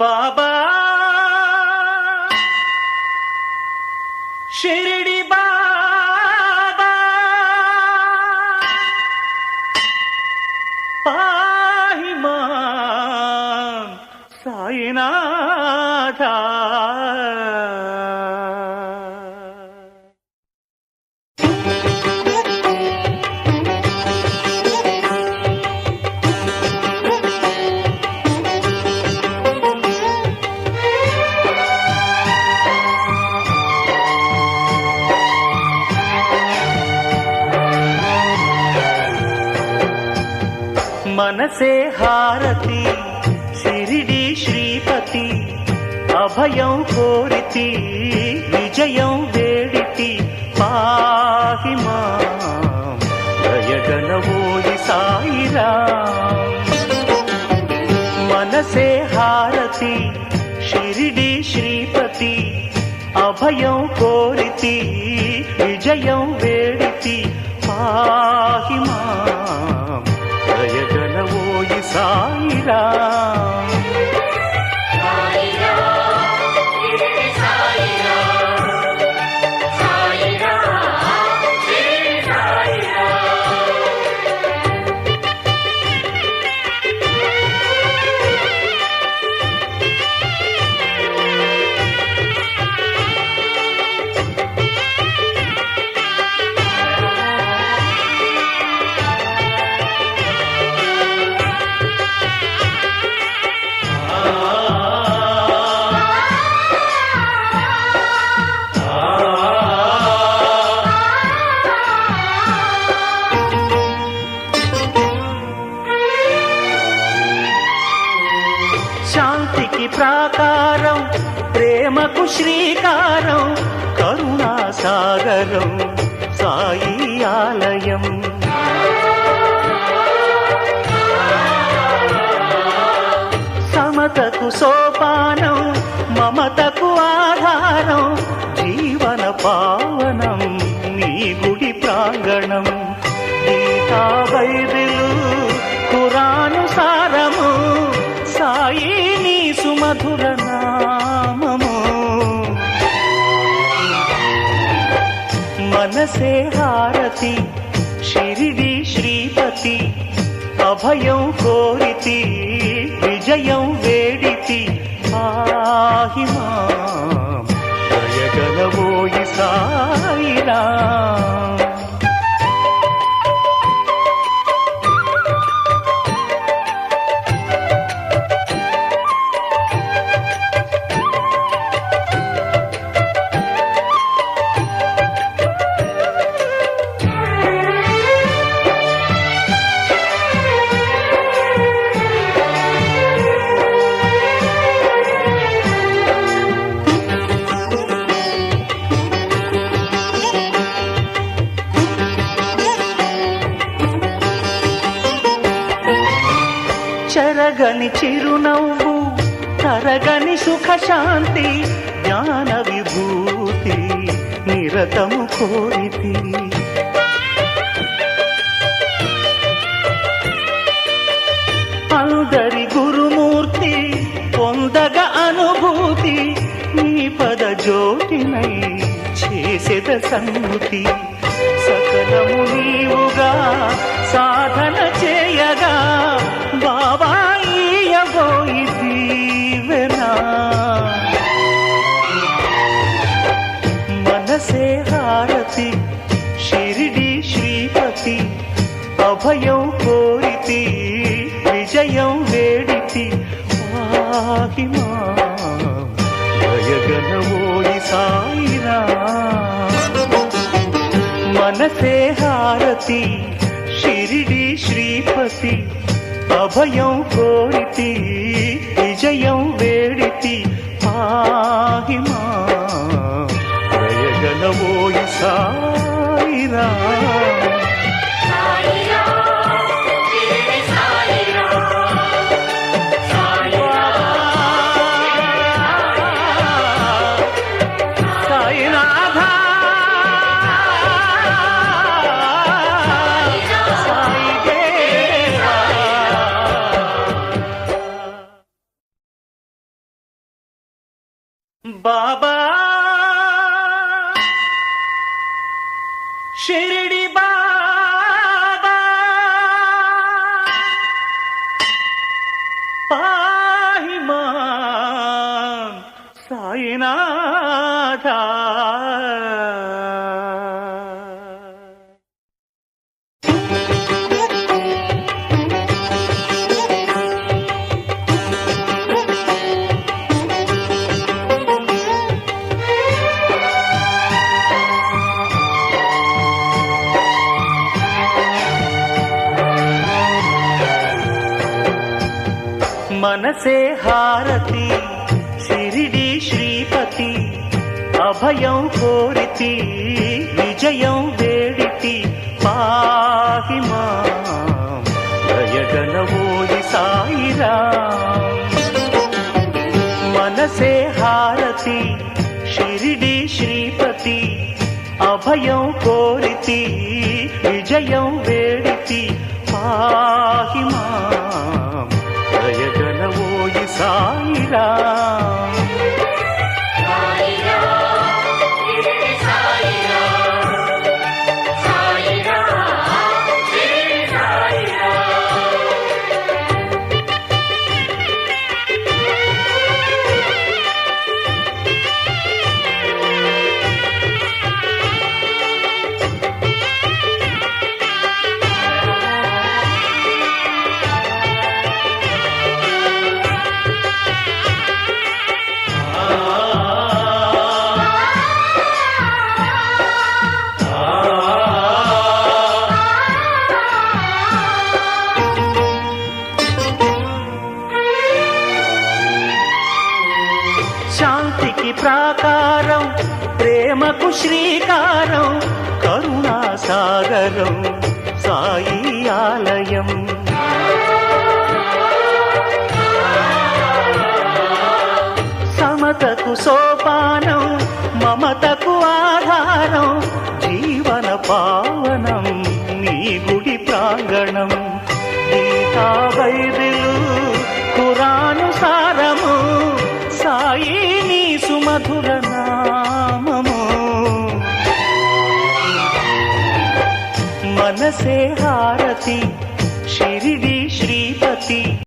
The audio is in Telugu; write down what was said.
బాబా షిరిడి బాబా పాహి మాం మనసే హారతి సిరిడి శ్రీపతి అభయం కోరితి విజయం వేడితి పాహి మాం దయగనవోయి సాయిరా మనసే హారతి షిరిడి శ్రీపతి అభయం కోరితి విజయం వేడితి పాహి మాం దయగనవోయి సాయిరా. శాంతికి ప్రాకారం ప్రేమకు శ్రీకారం కరుణాసాగరం సాయి ఆలయం. సమతకు సోపానం మమతకు ఆధారం జీవన పావనం నీ గుడి ప్రాంగణం. గీతా బైబిలు కురా మధుర నామము. మనసే హారతి షిరిడి శ్రీపతి అభయం కోరితి విజయం వేడితి. పాహి మాం దయగలవోయి సాయిరా. చెరగని చిరునవ్వు తరగని సుఖశాంతి జ్ఞాన విభూతి నిరతము కోరితి. అందరి గురుమూర్తి పొందగ అనుభూతి నీ పద జ్యోతినై చేసేద సంగతి. సకలము నీవుగా సాధన చే హారతి షిరిడి శ్రీపతి అభయం కోరితి విజయం వేడితి పాహి మాం సాయిరా. మనసే హారతి షిరిడి శ్రీపతి అభయం కోరితి వెళ్ళబోయి సాయిరా Baba సాయి దేవా బాబా షిరిడి మనసే హారతి సిరిడి శ్రీపతి అభయం కోరితి విజయం వేడితి పాహి మాం దయగలవోయి సాయిరా. మనసే హారతి షిరిడి శ్రీపతి అభయం కోరితి విజయం వేడితి పాహి మాం. సాయిరా శాంతికి ప్రాకారం ప్రేమకు శ్రీకారం కరుణాసాగరం సాయి ఆలయం. సమతకు సోపానం మమతకు ఆధారం జీవన పావనం నీ గుడి ప్రాంగణం. మనసే హారతి. షిరిడి శ్రీపతి.